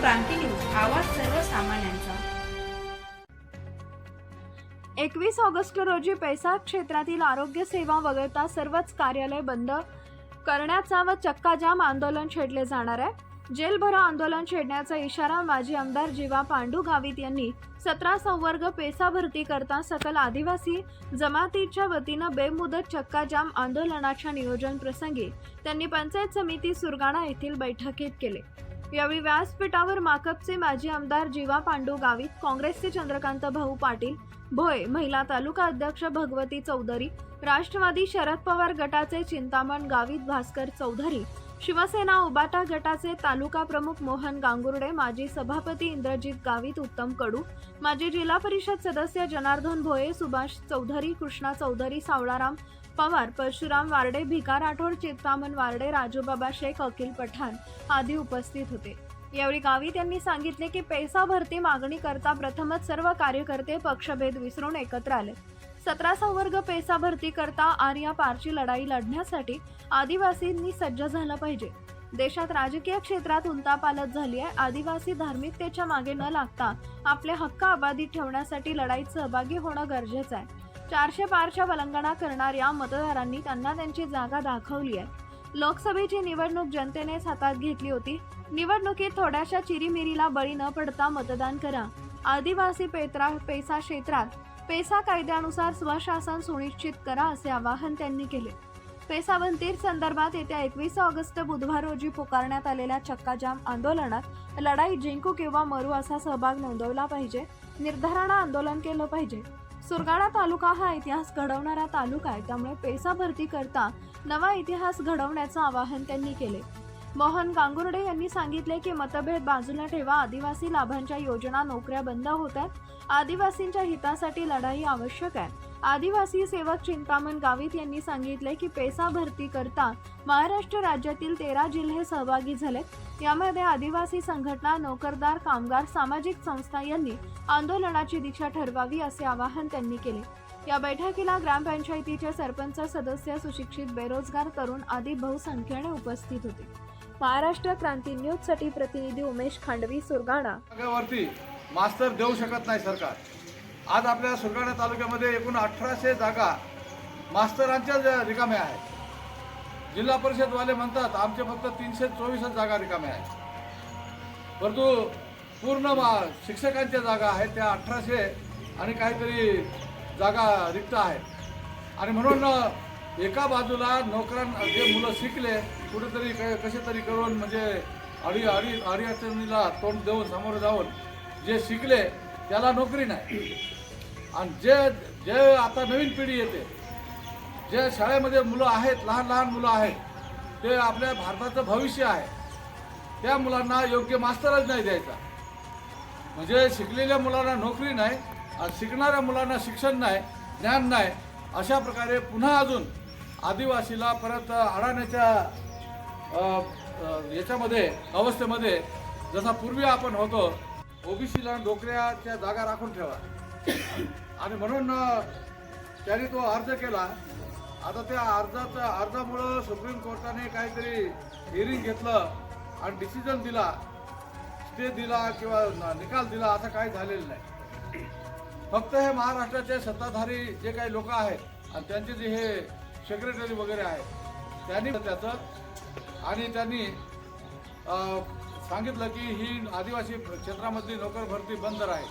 क्रांती news आवाज सर्वसामान्यांचा. एकवीस ऑगस्ट रोजी पैसा क्षेत्रातील आरोग्य सेवा वगळता सर्वच कार्यालय बंद करण्याचा व चक्काजाम आंदोलन छेडले जाणार आहे. जेलभरो आंदोलन छेडण्याचा इशारा माजी आमदार जीवा पांडू गावित यांनी सतरा संवर्ग पेसा भरती करता सकल आदिवासी जमातीच्या वतीनं बेमुदत चक्काजाम आंदोलनाच्या नियोजन प्रसंगी त्यांनी पंचायत समिती सुरगाणा येथील बैठकीत केले. यावेळी व्यासपीठावर माकपचे माजी आमदार जीवा पांडू गावित काँग्रेसचे चंद्रकांत भाऊ पाटील भोय महिला तालुका अध्यक्ष भगवती चौधरी राष्ट्रवादी शरद पवार गटाचे चिंतामण गावित भास्कर चौधरी शिवसेना उबाटा गटाचे तालुका प्रमुख मोहन गांगुर्डे माजी सभापती इंद्रजित गावित उत्तम कडू माजी जिल्हा परिषद सदस्य जनार्दन भोये सुभाष चौधरी कृष्णा चौधरी सावळाराम पवार परशुराम वार्डे भिका राठोड चित्तामन वार्डे राजूबाबा शेख अखिल पठाण आदी उपस्थित होते. यावेळी गावित यांनी सांगितले की पैसा भरती मागणी करता प्रथमच सर्व कार्यकर्ते पक्षभेद विसरून एकत्र आले. सतरा संवर्ग पैसा भरती करता आर्या पारची लढाई लढण्यासाठी आदिवासींनी सज्ज झालं पाहिजे. देशात राजकीय क्षेत्रात उलतापालत झाली आहे. आदिवासी धार्मिकतेच्या मागे न लागता आपले हक्क अबाधित ठेवण्यासाठी लढाईत सहभागी होणं गरजेचं आहे. चारशे पारच्या वलंगणा करणाऱ्या मतदारांनी त्यांना त्यांची जागा दाखवली आहे. लोकसभेची निवडणूक जनतेनेच हातात घेतली होती. निवडणुकीत थोड्याशा चिरीमिरीला बळी न पडता मतदान करा. आदिवासी पेत्रा पेसा क्षेत्रात पेसा कायद्यानुसार स्वशासन सुनिश्चित करा असे आवाहन त्यांनी केले. पेसावंतीर संदर्भात येत्या एकवीस ऑगस्ट बुधवार रोजी पुकारण्यात आलेल्या चक्काजाम आंदोलनात लढाई जिंकू किंवा मरू असा सहभाग नोंदवला पाहिजे. निर्धारानं आंदोलन केलं पाहिजे. सुरगाणा तालुका हा इतिहास घडवणारा तालुका आहे त्यामुळे पैसा भरती करता नवा इतिहास घडवण्याचं आवाहन त्यांनी केले. मोहन गांगुर्डे यांनी सांगितले की मतभेद बाजूला ठेवा. आदिवासी लाभांच्या योजना नोकऱ्या बंद होत आहेत. आदिवासींच्या हितासाठी लढाई आवश्यक आहे. आदिवासी सेवक चिंतामण गावित यांनी सांगितले की पैसा भरती करता महाराष्ट्र राज्यातील तेरा जिल्हे सहभागी झालेत. यामध्ये आदिवासी संघटना नोकरदार कामगार सामाजिक संस्था यांनी आंदोलनाची दिशा ठरवावी असे आवाहन त्यांनी केले. या बैठकीला ग्रामपंचायतीचे सरपंच सदस्य सुशिक्षित बेरोजगार तरुण आदी बहुसंख्येने उपस्थित होते. महाराष्ट्र क्रांती न्यूजसाठी प्रतिनिधी उमेश खांडवी सुरगाणा. जागेवरती मास्तर देऊ शकत नाही सरकार. आज आपल्या सुरगाणा तालुक्यामध्ये एकूण अठराशे जागा मास्तरांच्या रिकाम्या आहेत. जिल्हा परिषदवाले म्हणतात आमचे फक्त तीनशे चोवीसच जागा रिकाम्या आहेत. परंतु पूर्ण मा शिक्षकांच्या जागा आहेत त्या अठराशे आणि काहीतरी जागा रिक्त आहेत. आणि म्हणून एका बाजूला नोकरां जे मुलं शिकले कुठेतरी क कसे तरी करून म्हणजे अडी अडी अडीअडचणीला तोंड देऊन समोर जाऊन जे शिकले त्याला नोकरी नाही. आणि जे जे आता नवीन पिढी येते जे शाळेमध्ये मुलं आहेत लहान लहान मुलं आहेत ते आपल्या भारताचं भविष्य आहे. त्या मुलांना योग्य मास्तरच नाही द्यायचा. म्हणजे शिकलेल्या मुलांना नोकरी नाही आणि शिकणाऱ्या मुलांना शिक्षण नाही ज्ञान नाही अशा प्रकारे पुन्हा अजून आदिवासीला परत अडाण्याच्या याच्यामध्ये अवस्थेमध्ये जसा पूर्वी आपण होतो ओबीसीला नोकऱ्याच्या जागा राखून ठेवा. आणि म्हणून त्याने त्यांनी तो अर्ज केला. आता त्या अर्जाचा अर्जामुळं सुप्रीम कोर्टाने काहीतरी हिअरिंग घेतलं आणि डिसिजन दिला. स्टे दिला किंवा निकाल दिला असं काही झालेलं नाही. फक्त हे महाराष्ट्राचे सत्ताधारी जे काही लोक आहेत आणि त्यांचे जे हे सेक्रेटरी वगैरे आहेत. त्यांनी त्याचं आणि त्यांनी सांगितलं की ही आदिवासी क्षेत्रामधली नोकर भरती बंद राहील.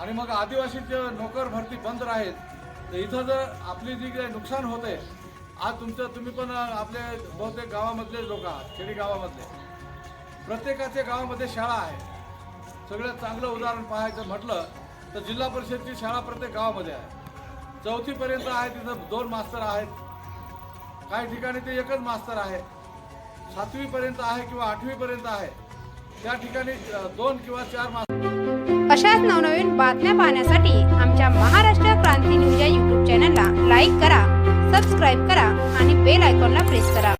आणि मग आदिवासीचे नोकर भरती बंद राहील तर इथं जर आपली जी काही नुकसान होते आज तुमचं तुम्ही पण आपले बहुतेक गावामधले लोक आहात खेडी गावामधले. प्रत्येकाच्या गावामध्ये शाळा आहे. सगळ्यात चांगलं उदाहरण पाहायचं म्हटलं तर जिल्हा परिषदची शाळा प्रत्येक गावामध्ये आहे. चौथीपर्यंत आहे तिथं दोन मास्तर आहेत. काही ठिकाणी ते एकच मास्तर आहे. सातवीपर्यंत आहे किंवा आठवीपर्यंत आहे. त्या ठिकाणी दोन किंवा चार मास्तर अशाच नवनवीन बातम्या पाहण्यासाठी आमच्या महाराष्ट्र क्रांती न्यूज या यूट्यूब चॅनलला लाईक करा सबस्क्राईब करा आणि बेल आयकॉनला प्रेस करा.